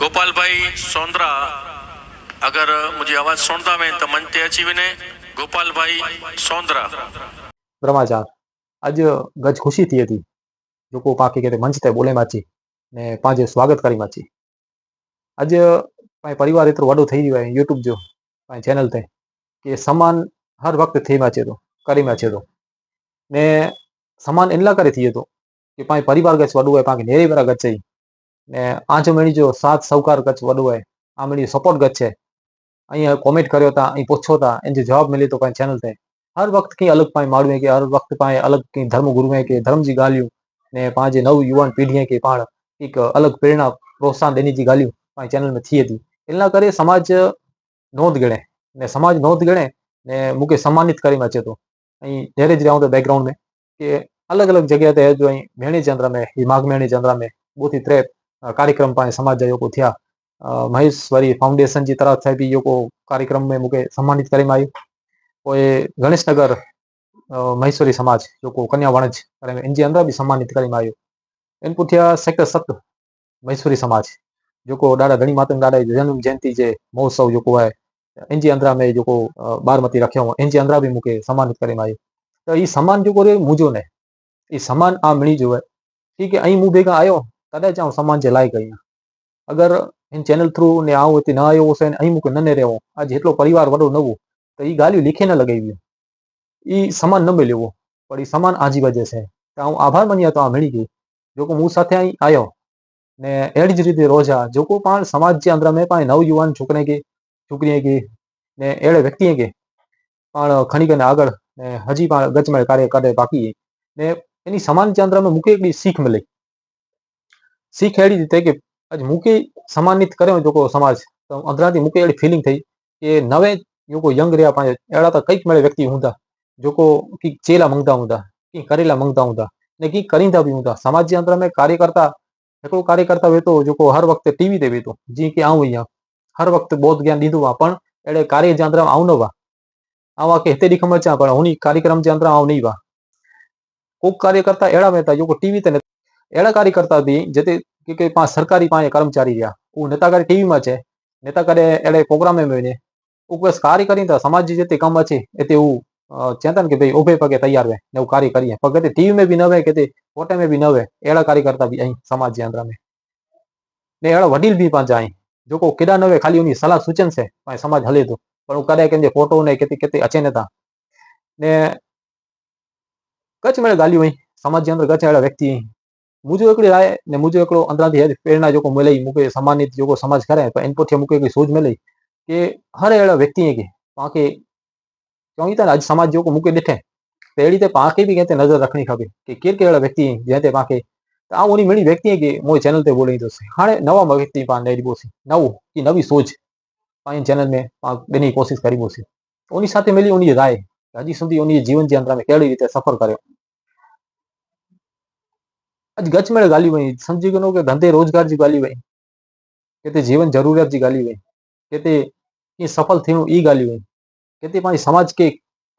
गोपाल भाई सोंद्रा अगर मुझे आवाज सुनता में तो मंच ते अची वञे गोपाल भाई सोंद्रा બ્રહ્માચાર આજ ગજ ખુશી थी હતી લોકો પાકી કે મંચ તે બોલે માચી ને પાંજે સ્વાગત કરી માચી આજ પાંચ પરિવાર એતરો વડો થઈ ગયો યુટ્યુબ જો પાંચ ચેનલ તે કે સમાન હર વખત થઈ માચે તો કરી માચે તો ને સમાન એટલા કરે થઈએ તો કે પાંચ પરિવાર ગચ વડું હોય પાંચ નેરી વરા ગચ ને આંજમણી જો, સાત સૌકાર કચ્છ વડુઆય આમળી સપોર્ટ કચ્છ છે. અહીંયા કોમેન્ટ કર્યો હતા, અહીં પૂછો હતા, એને જે જવાબ મિલી તો પાંચ ચેનલ છે. હર વખત કઈ અલગ પાંચ માળવે કે, હર વખત પાંચ અલગ કઈ ધર્મ ગુરુએ કે, ધર્મજી ગાલ્યું ને પાંચ નવ યુવાન પેઢીએ કે, પાણ એક અલગ પ્રેરણા, પ્રોત્સાહન દેની જે ગાલ્યું પાંચ ચેનલમાં થઈ હતી એના કરે સમાજ નોંધ ગણે. ને સમાજ નોંધ ગણે ને મુકે સન્માનિત કરી છે તો. અહીં ધીરે ધીરે આવું તો બેકગ્રાઉન્ડ મેં કે અલગ અલગ જગ્યાએ જો અહીં મેણી ચંદ્ર મેં, હિમાગ મેણી ચંદ્ર મેં બોથી ત્રેપ કાર્યક્રम પાસે સમાજ યોકો થયા. મહેશ્વરી ફાઉન્ડેશનજી તરફથી યોકો કાર્યક્રમ મેં મૂકે સન્માનિત કરવામાં આવ્યું. કોઈ ગણેશનગર મહેશ્વરી સમાજ યોકો કન્યા વણજ કરે એનજી અંદર બી સન્માનિત કરવામાં આવ્યું. એન પૂઠ્યા સેક્ટર સત મહેશ્વરી સમાજ જોકો દાડા ધણી માતંગ દાડા જન્મ જયંતિ જે મહોત્સવ જોકો હોય એનજી અંદરા મેં જોકો બારમતી રાખ્યો એનજી અંદરા બી મૂકે સન્માનિત કરવામાં આવ્યું. તો એ સમાન જોકો રે મૂજો ને એ સમાન આ મળી જોવે. ઠીક અહીં હું ભેગા આવ્યો કદાચ હું સમાન છે લાયક અહીંયા. અગર એની ચેનલ થ્રુ ને આવું હતી ન આવ્યો છે અહીં મૂકે નને રહેવો. આ જેટલો પરિવાર વડો નવું, તો એ ગાલ્યું લીખે ન લગાવ્યું. એ સમાન ન મેળવ્યો પણ એ સમાન આજીબાજે છે. તો હું આભાર માન્યા તો આ મળી ગઈ. જો કે હું સાથે અહીં આવ્યો ને એડી જ રીતે રોજા, જો કો પણ સમાજ જે અંદર મેં પણ નવયુવાન છોકરી કે છોકરીએ કે ને એડે વ્યક્તિએ કે પણ ખણીકને આગળ, ને હજી પણ ગચમળ કાર્ય કરે બાકી. ને એની સમાન ચંદ્રમાં મૂકે એકડી શીખ મળી. सीख अड़ी थी कि अज मुके सम्मानित करें जो को समाज तो अंदरा मुके अड़ी फीलिंग थी कि नवे युको यंग रहा पाँच अड़ा तो कई मेरे व्यक्ति हूँ जो को कि चेला मंगता हूँ कि करेला मंगता हूँ ने कि करींदा भी हूँ समाज के अंदर में कार्यकर्ता एक कार्यकर्ता वेतो जो को हर वक्त टीवी से वेतो जी कि आऊँ भैया हर वक्त बौद्ध ज्ञान दीदो अड़े कार्य के अंदर आऊँ न वा आवा कि इतने दिखम अचा पर उन्हीं कार्यक्रम के अंदर आऊँ नहीं वा को कार्यकर्ता अड़ा वेता जो को टीवी એડા કાર્યકર્તા હતી જે તે કે પાંચ સરકારી પાસે કર્મચારી રહ્યા. હું નેતાકારી ટીવીમાં છે. નેતાકારે એડે પ્રોગ્રામે મેળવીને હું બસ કાર્ય કરીને સમાજ જે તે કામ છે એ તે હું ચેતન કે ભાઈ ઉભે પગે તૈયાર રહે ને એવું કાર્ય કરીએ. પગતે ટીવી મેં બી ન હોય કે તે ફોટે મેં બી ન હોય એડા કાર્યકર્તા બી અહીં સમાજ યંત્ર મેં ને એડા વડીલ બી પાંચ અહીં. જો કોઈ કેડા ન હોય, ખાલી એની સલાહ સૂચન છે, પણ સમાજ હલે તો. પણ હું કરે કેમ જે ફોટો ને કેતી કેતી અચે નતા. ને કચ્છ મેળે ગાલ્યું અહીં સમાજ અંદર કચ્છ એડા વ્યક્તિ અહીં किथे अचे नथा ने कच्छ में ॻाल्हियूं आहिनि समाज जे अंदरि कच्छ अहिड़ा व्यक्ति आहिनि मुंहिंजो हिकिड़ी राय ने मुंहिंजो हिकिड़ो अंदरां थी प्रेरणा जेको मिलई मूंखे सम्मानित जेको समाज करे पर इन पुठियां मूंखे हिकिड़ी सोच मिलई कि हर अहिड़ा व्यक्तिअ खे तव्हांखे चवनि था न अॼु समाज जेको मूंखे ॾिठे त अहिड़ी त तव्हांखे बि कंहिं ते नज़र रखणी खपे कि केरु केरु अहिड़ा व्यक्ति आहिनि जंहिं ते तव्हांखे त आउं उन मिणी व्यक्तिअ खे मुंहिंजे चैनल ते ॿोलींदुसि हाणे नवा व्यक्ति पाण ॾेढोसीं नओं की नवी सोच पंहिंजे चैनल में पाण ॾियण जी कोशिशि करींदासीं उन साथे मिली उन राय अॼु સુધી उन जीवन जे अंदर में कहिड़ी રીતે સફર કર્યો अॼु गच में ॻाल्हियूं आहिनि सम्झी वञो कि धंधे रोज़गार जी ॻाल्हियूं आहिनि किथे जीवन ज़रूरियत जी ॻाल्हियूं आहिनि किथे कीअं सफल थियूं ई ॻाल्हियूं आहिनि किथे पंहिंजे समाज खे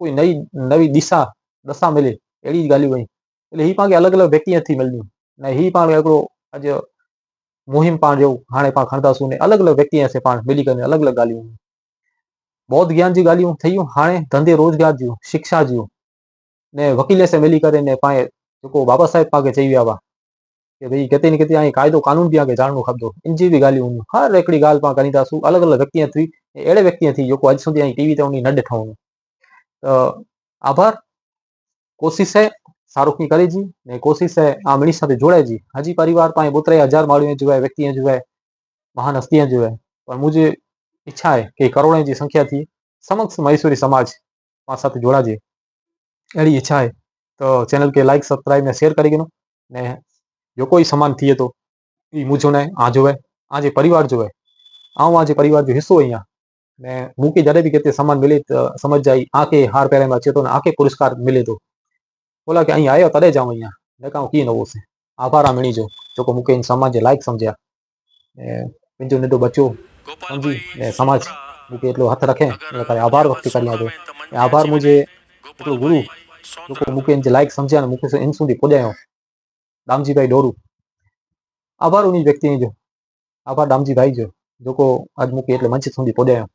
कोई नई नवी दिशा दशा मिले अहिड़ी ॻाल्हियूं आहिनि એટલે ही पाण खे अलॻि अलॻि व्यक्तिअ थी मिलंदियूं ने ही पाण हिकिड़ो अॼु मुहिम पाण जो हाणे पाण खणंदासीं ने अलॻि अलॻि व्यक्तिअ से पाण मिली करे अलॻि अलॻि ॻाल्हियूं बौद्ध ज्ञान जी ॻाल्हियूं थियूं हाणे धंधे रोज़गार जूं शिक्षा जूं ने वकील से मिली करे ने पाण जेको बाबा साहिब पाण खे चई विया हुआ कि भई किथे न किथे ऐं क़ाइदो कानून बि आगे ॼाणणो खपंदो इन जी बि ॻाल्हियूं हूंदियूं हर हिकिड़ी ॻाल्हि पाण करींदासीं अलॻि अलॻि व्यक्तिअ थी अहिड़े व्यक्तिअ थी जेको अॼु સુધી અહીં ટીવી તે ઉની ન ॾिठो हूंदो त આભાર કોશિશ है શાહરૂખની કરે जी ને કોશિશ है આ મિણી સાથે જોડાય जी હજી પરિવાર પાંચ બોતરે હજાર माण्हुनि जो है व्यक्तिअ जो है महान हस्तियां जो है पर मुझे इच्छा है कि करोड़ों जी संख्या थी समक्ष महेश्वरी समाज पाण साथ जोड़ाजे अहिड़ी इच्छा है तो चैनल खे लाइक सब्सक्राइब ने शेयर કરી ગયો ને जो कोई समान थिए तो मुझो ने आ जो है आज परिवार जो है आऊ आज परिवार जो हिस्सो अ मुके जड़े भी कहते सामान मिले तो समझ जाए आके हार पैर में अचे तो आके पुरस्कार मिले तो बोला कि अँ आयो तदे जाओ अँ कहूँ कि नवो आभार आ मिणी जो जो मुके इन समाज लायक समझा मुझे नेडो बचो समझी समाज मुके एट हथ रखे आभार व्यक्त कर आभार मुझे गुरु जो मुके इन लायक समझा मुके इन सुधी पुजाया દામજીભાઈ ડોરુ આભાર ઉની વ્યક્તિની જો આભાર દામજીભાઈ જો જોકો આજ મૂકે એટલે મંચ સુધી પહોંચાયો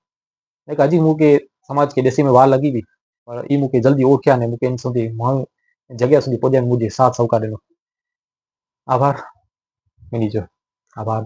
એક હજી મૂકે સમાજ કે દેશી મેં વાર લગી ગઈ પણ એ મૂકે જલ્દી ઓળખ્યા ને મૂકે એની સુધી જગ્યા સુધી પહોંચ્યા મુજે સાથ સૌકારેલો આભાર મિની જો આભાર